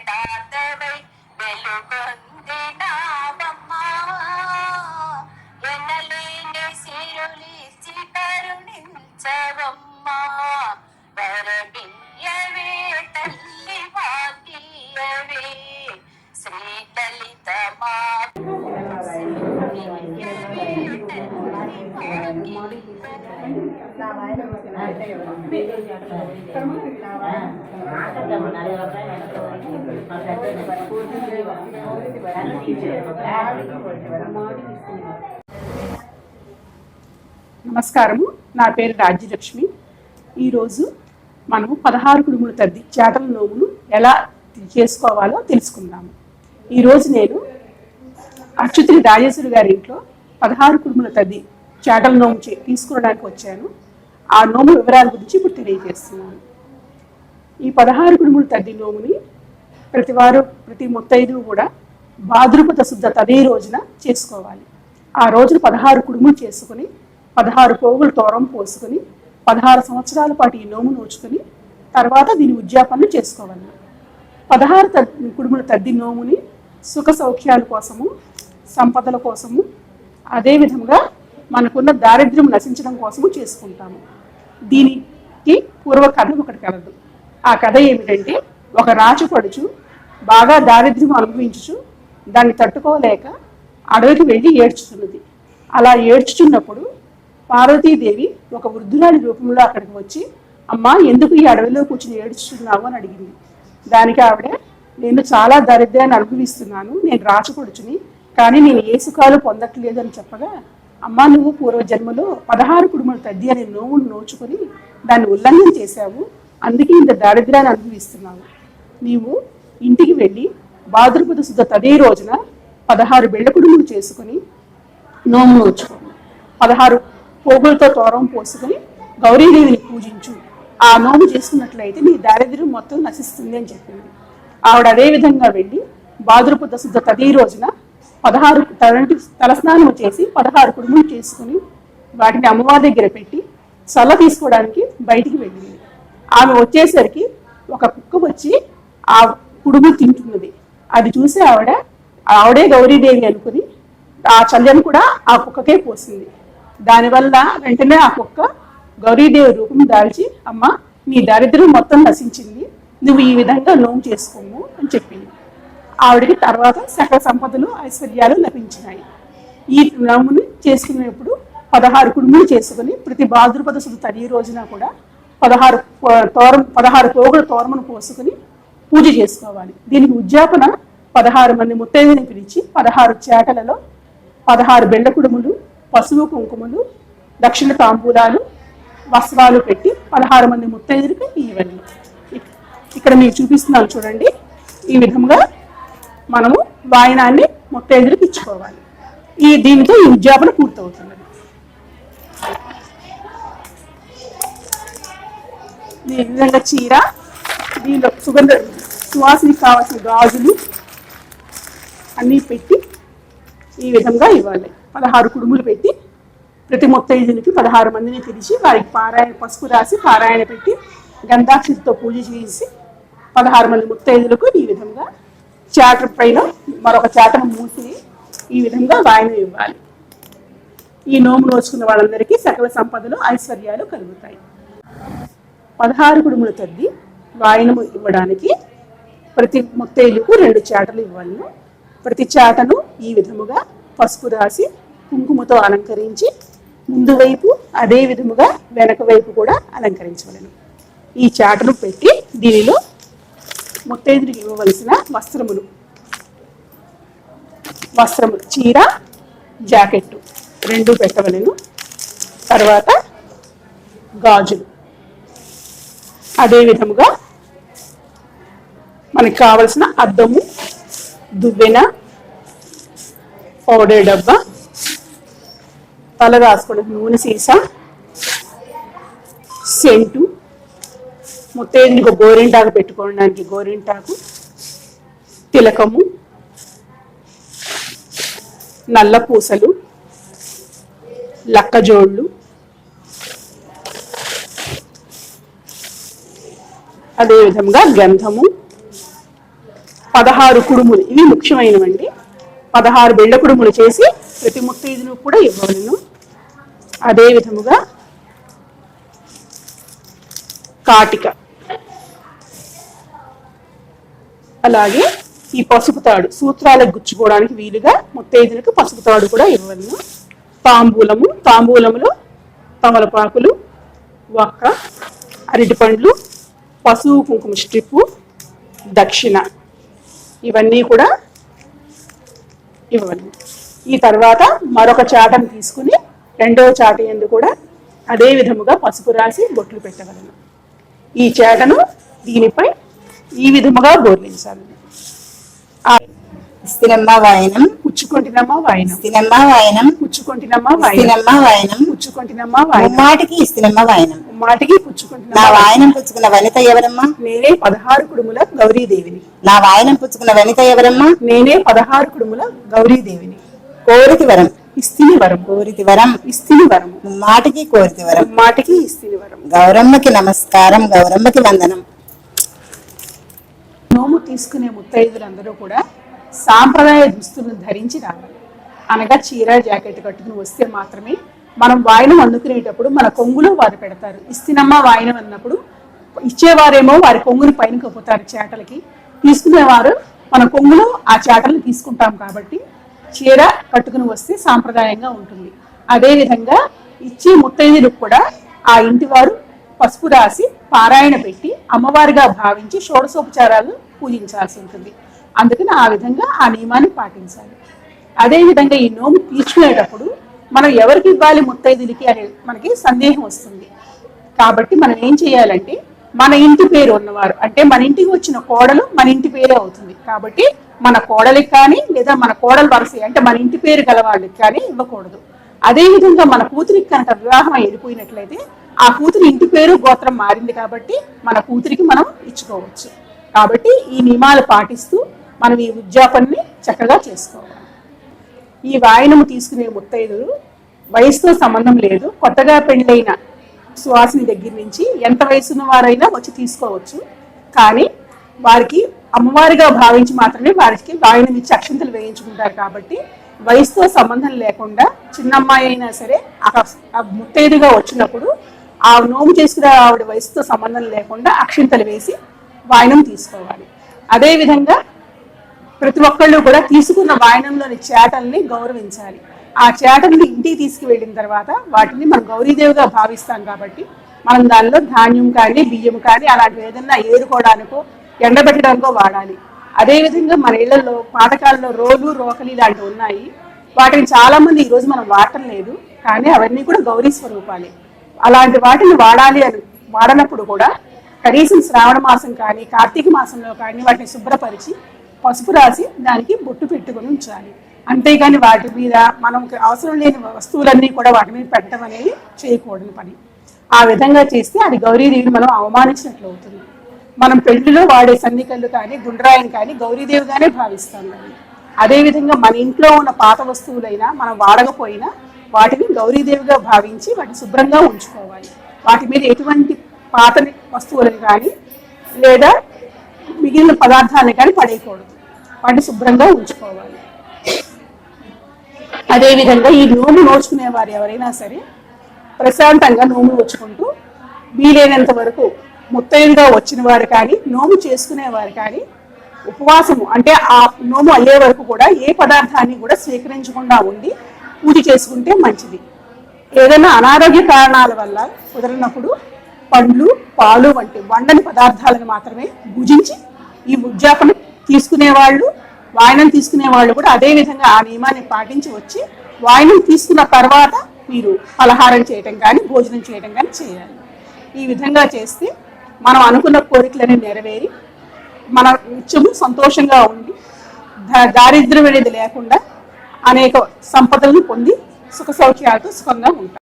అభయత్రదాతవై వెలుగొందినావమ్మా ఎనలేని సిరులిచి కరుణించవమ్మా వరమియ్యవే తల్లి భాగ్యవే శ్రీ లలిత మా నమస్కారము. నా పేరు రాజ్యలక్ష్మి. ఈరోజు మనము పదహారు కుడుముల తద్ది చేటల నోమును ఎలా చేసుకోవాలో తెలుసుకుందాము. ఈరోజు నేను అచ్యుతుని రాజేశ్వరి గారి ఇంట్లో పదహారు కుడుముల తద్ది చేటల నోము చే- తీసుకోవడానికి వచ్చాను. ఆ నోము వివరాల గురించి ఇప్పుడు తెలియజేస్తున్నాను. ఈ పదహారు కుడుముల తద్ది నోముని ప్రతి వారు ప్రతి ముత్తైదు కూడా భాద్రపద శుద్ధ తదే రోజున చేసుకోవాలి. ఆ రోజున పదహారు కుడుములు చేసుకుని పదహారు పోగులు తోరం పోసుకొని పదహారు సంవత్సరాల పాటు ఈ నోము నోచుకుని తర్వాత దీని ఉద్యాపనలు చేసుకోవాలి. పదహారు త కుడుముల తద్ది నోముని సుఖ సౌఖ్యాల కోసము సంపదల కోసము అదేవిధంగా మనకున్న దారిద్ర్యం నశించడం కోసము చేసుకుంటాము. దీనికి పూర్వకథ ఒకటి కలదు. ఆ కథ ఏమిటంటే ఒక రాచపడుచు బాగా దారిద్ర్యం అనుభవించుచు దాన్ని తట్టుకోలేక అడవికి వెళ్ళి ఏడ్చుతున్నది అలా ఏడ్చుచున్నప్పుడు పార్వతీదేవి ఒక వృద్ధురాలి రూపంలో అక్కడికి వచ్చి అమ్మ ఎందుకు ఈ అడవిలో కూర్చుని ఏడ్చుతున్నావు అని అడిగింది. దానికి ఆవిడ నేను చాలా దరిద్రాన్ని అనుభవిస్తున్నాను. నేను రాచపడుచుని కానీ నేను ఏ సుఖాలు పొందట్లేదు అని చెప్పగా అమ్మా నువ్వు పూర్వజన్మలో పదహారు కుటుంబాలు తద్ది అనే నోవును నోచుకొని దాన్ని ఉల్లంఘన చేశావు అందుకే ఇంత దారిద్ర్యాన్ని అనుభవిస్తున్నావు నీవు ఇంటికి వెళ్ళి భాద్రపద శుద్ధ తదే రోజున పదహారు బెళ్ళకుడుములు కుడుములు చేసుకొని నోము నోచుకో పదహారు పోగులతో తోరం పోసుకొని గౌరీదేవిని పూజించు. ఆ నోము చేసుకున్నట్లయితే నీ దారిద్ర్యం మొత్తం నశిస్తుంది అని చెప్పింది. ఆవిడ అదే విధంగా వెళ్ళి భాద్రపద శుద్ధ తదే రోజున పదహారు తలంటి తలస్నానం చేసి పదహారు కుడుములు చేసుకుని వాటిని అమ్మవారి దగ్గర పెట్టి చల్ల తీసుకోవడానికి బయటికి వెళ్ళింది. ఆమె వచ్చేసరికి ఒక కుక్క వచ్చి ఆ పుడుగు తింటున్నది. అది చూసి ఆవిడ ఆవిడే గౌరీదేవి అనుకుని ఆ చల్లని కూడా ఆ కుక్కకే పోసింది. దానివల్ల వెంటనే ఆ కుక్క గౌరీదేవి రూపం దాల్చి అమ్మ నీ దరిద్రం మొత్తం నశించింది. నువ్వు ఈ విధంగా లోన్ చేసుకోము అని చెప్పింది. ఆవిడకి తర్వాత సకల సంపదలు ఐశ్వర్యాలు లభించినాయి. ఈ నోముని చేసుకునేప్పుడు పదహారు కుడుములు చేసుకుని ప్రతి భాద్రపద శుద్ధ తడి రోజున కూడా పదహారు తోరం పదహారు పోగుల తోరమును పోసుకుని పూజ చేసుకోవాలి. దీనికి ఉద్యాపన పదహారు మంది ముత్తైదుని పిలిచి పదహారు చేటలలో పదహారు బెండకుడుములు కుడుములు పసుపు కుంకుమలు దక్షిణ తాంబూలాలు వస్త్రాలు పెట్టి పదహారు మంది ముత్తైదులకి ఇవ్వండి. ఇక్కడ మీకు చూపిస్తున్నాను చూడండి. ఈ విధంగా మనము వాయినాన్ని ముత్తైదులకు ఇచ్చుకోవాలి. ఈ దీనితో ఈ ఉద్యాపన పూర్తవుతుంది. ఈ విధంగా చీర దీనిలో సుగంధ సువాసన కావాల్సిన గాజులు అన్నీ పెట్టి ఈ విధంగా ఇవ్వాలి. పదహారు కుడుములు పెట్టి ప్రతి ముత్తైదునికి పదహారు మందిని పిలిచి వారికి పారాయణ పసుపు రాసి పారాయణ పెట్టి గంధాక్షితో పూజ చేసి పదహారు మంది ముత్తైదులకు ఈ విధంగా చాట పైన మరొక చాటను మూసి ఈ విధంగా వాయనం ఇవ్వాలి. ఈ నోము నోచుకున్న వాళ్ళందరికీ సకల సంపదలు ఐశ్వర్యాలు కలుగుతాయి. పదహారు కుడుములు తద్ది వాయనము ఇవ్వడానికి ప్రతి ముత్తైదుకు రెండు చాటలు ఇవ్వాలను. ప్రతి చాటను ఈ విధముగా పసుపు రాసి కుంకుమతో అలంకరించి ముందు వైపు అదే విధముగా వెనక వైపు కూడా అలంకరించవలను. ఈ చాటను పెట్టి దీనిలో ముత్తైదుడికి ఇవ్వవలసిన వస్త్రములు. వస్త్రములు చీర జాకెట్టు రెండు పెట్టవలను. తర్వాత గాజులు. అదే విధముగా మనకి కావలసిన అద్దము దువ్వెన పౌడర్ డబ్బా తల రాసుకోవడానికి నూనె సీసా సెంటు ముత్తైదునికి గోరింటాకు పెట్టుకోవడానికి గోరింటాకు తిలకము నల్ల పూసలు లక్కజోళ్ళు అదేవిధంగా గంధము పదహారు కుడుములు. ఇవి ముఖ్యమైనవండి. పదహారు బెళ్ళ కుడుములు చేసి ప్రతి ముత్తైదును కూడా ఇవ్వవలను. అదే విధముగా కాటిక. అలాగే ఈ పసుపు తాడు సూత్రాలకు గుచ్చుకోవడానికి వీలుగా ముత్తైదులకు పసుపు తాడు కూడా ఇవ్వవలను. తాంబూలము తాంబూలములో తమలపాకులు వక్క అరటిపండ్లు పసుపు కుంకుమ స్ట్రిప్పు దక్షిణ. ఇవన్నీ కూడా ఇవ్వండి. ఈ తర్వాత మరొక చాటను తీసుకుని రెండవ చాట ఎందు కూడా అదే విధముగా పసుపు రాసి బొట్లు పెట్టగలను. ఈ చేటను దీనిపై ఈ విధముగా బోర్లించాలి. ఇస్తినమ్మ వాయనం. పుచ్చుకొంటినమ్మా వాయినం. ఇస్తినమ్మ వాయనం. పుచ్చుకొంటినమ్మా వాయినం. ఇస్తినమ్మ వాయనం. పుచ్చుకొంటినమ్మా వాయినం. ముమ్మాటికి ఇస్తినమ్మ వాయనం. మాటికి నా పుచ్చుకొంటినమ్మా వాయనం పుచ్చుకున్న వనిత ఎవరమ్మా? నేనే పదహారు కుడుముల గౌరీదేవిని. నా వాయనం పుచ్చుకున్న వనిత ఎవరమ్మా? నేనే పదహారు కుడుముల గౌరీదేవిని. కోరితి వరం. ఇస్తిని వరం. కోరితి వరం. ఇస్తిని వరము ముమ్మాటికి కోరితి వరం. మాటికి ఇస్తిని వరం. గౌరమ్మకి నమస్కారం గౌరమ్మకి వందనం. నోము తీసుకునే ముత్తైదులందరూ కూడా సాంప్రదాయ దుస్తులను ధరించి రావాలి. అనగా చీర జాకెట్ కట్టుకుని వస్తే మాత్రమే మనం వాయినం అందుకునేటప్పుడు మన కొంగులో వారు పెడతారు. ఇస్తినమ్మ వాయనం అన్నప్పుడు ఇచ్చేవారేమో వారి కొంగుని పైన కప్పుతారు చేటలకి. తీసుకునేవారు మన కొంగులో ఆ చేటలను తీసుకుంటాం కాబట్టి చీర కట్టుకుని వస్తే సాంప్రదాయంగా ఉంటుంది. అదేవిధంగా ఇచ్చే ముత్తైదులకు కూడా ఆ ఇంటివారు పసుపు రాసి పారాయణ పెట్టి అమ్మవారిగా భావించి షోడశోపచారాలు పూజించాల్సి ఉంటుంది. అందుకని ఆ విధంగా ఆ నియమాన్ని పాటించాలి. అదేవిధంగా ఈ నోము తీర్చుకునేటప్పుడు మనం ఎవరికి ఇవ్వాలి ముత్తైదులకి అనే మనకి సందేహం వస్తుంది. కాబట్టి మనం ఏం చేయాలంటే మన ఇంటి పేరు ఉన్నవారు అంటే మన ఇంటికి వచ్చిన కోడలు మన ఇంటి పేరే అవుతుంది. కాబట్టి మన కోడలికి కానీ లేదా మన కోడలు వరుస అంటే మన ఇంటి పేరు గల వాళ్ళకి కానీ ఇవ్వకూడదు. అదేవిధంగా మన కూతురికి కనుక వివాహం వెళ్ళిపోయినట్లయితే ఆ కూతురి ఇంటి పేరు గోత్రం మారింది కాబట్టి మన కూతురికి మనం ఇచ్చుకోవచ్చు. కాబట్టి ఈ నియమాలు పాటిస్తూ మనం ఈ ఉద్యాపనని చక్కగా చేసుకోవాలి. ఈ వాయనము తీసుకునే ముత్తైదులు వయసుతో సంబంధం లేదు. కొత్తగా పెళ్ళైన సువాసిని దగ్గర నుంచి ఎంత వయసున్న వారైనా వచ్చి తీసుకోవచ్చు. కానీ వారికి అమ్మవారిగా భావించి మాత్రమే వారికి వాయనం ఇచ్చి అక్షంతలు వేయించుకుంటారు కాబట్టి వయసుతో సంబంధం లేకుండా చిన్న అమ్మాయి అయినా సరే ఆ ఆ ముత్తైదుగా వచ్చినప్పుడు ఆ నోము చేసుకునే ఆవిడ వయసుతో సంబంధం లేకుండా అక్షింతలు వేసి వాయనం తీసుకోవాలి. అదేవిధంగా ప్రతి ఒక్కళ్ళు కూడా తీసుకున్న వాయనంలోని చేటల్ని గౌరవించాలి. ఆ చేటల్ని ఇంటికి తీసుకువెళ్ళిన తర్వాత వాటిని మనం గౌరీదేవిగా భావిస్తాం కాబట్టి మనం దానిలో ధాన్యం కానీ బియ్యం కానీ అలాంటివి ఏదన్నా ఏరుకోవడానికో ఎండబెట్టడానికో వాడాలి. అదేవిధంగా మన ఇళ్ళలో పాతకాలంలో రోలు రోకలి ఇలాంటివి ఉన్నాయి. వాటిని చాలామంది ఈరోజు మనం వాడటం లేదు. కానీ అవన్నీ కూడా గౌరీ స్వరూపాలే. అలాంటి వాటిని వాడాలి అని వాడనప్పుడు కూడా కనీసం శ్రావణ మాసం కానీ కార్తీక మాసంలో కానీ వాటిని శుభ్రపరిచి పసుపు రాసి దానికి బొట్టు పెట్టుకొని ఉంచాలి. అంతేగాని వాటి మీద మనం అవసరం లేని వస్తువులన్నీ కూడా వాటి మీద పెట్టడం అనేది చేయకూడని పని. ఆ విధంగా చేస్తే అది గౌరీదేవిని మనం అవమానించినట్లు అవుతుంది. మనం పెళ్ళిలో వాడే సన్నికళ్ళు కానీ గుండ్రాయిని కానీ గౌరీదేవిగానే భావిస్తాం దాన్ని అదేవిధంగా మన ఇంట్లో ఉన్న పాత వస్తువులైనా మనం వాడకపోయినా వాటిని గౌరీదేవిగా భావించి వాటిని శుభ్రంగా ఉంచుకోవాలి. వాటి మీద ఎటువంటి పాత వస్తువులను కానీ లేదా మిగిలిన పదార్థాన్ని కానీ పడేయకూడదు. వాటిని శుభ్రంగా ఉంచుకోవాలి. అదేవిధంగా ఈ నోము నోచుకునే వారు ఎవరైనా సరే ప్రశాంతంగా నోము నోచుకుంటూ వీలైనంత వరకు ముత్తైదుగా వచ్చిన వారు కానీ నోము చేసుకునేవారు కానీ ఉపవాసము అంటే ఆ నోము అయ్యే వరకు కూడా ఏ పదార్థాన్ని కూడా స్వీకరించకుండా ఉండి పూజ చేసుకుంటే మంచిది. ఏదైనా అనారోగ్య కారణాల వల్ల కుదిరినప్పుడు పండ్లు పాలు వంటి వండని పదార్థాలను మాత్రమే భుజించి ఈ ఉద్యాపన తీసుకునే వాళ్ళు వాయనం తీసుకునే వాళ్ళు కూడా అదే విధంగా ఆ నియమాన్ని పాటించి వచ్చి వాయనం తీసుకున్న తర్వాత మీరు పలహారం చేయటం కానీ భోజనం చేయటం కానీ చేయాలి. ఈ విధంగా చేస్తే మనం అనుకున్న కోరికలని నెరవేరి మన నిత్యము సంతోషంగా ఉండి దారిద్ర్యం అనేది లేకుండా అనేక సంపదలను పొంది సుఖ సౌఖ్యాలతో సుఖంగా ఉంటాం.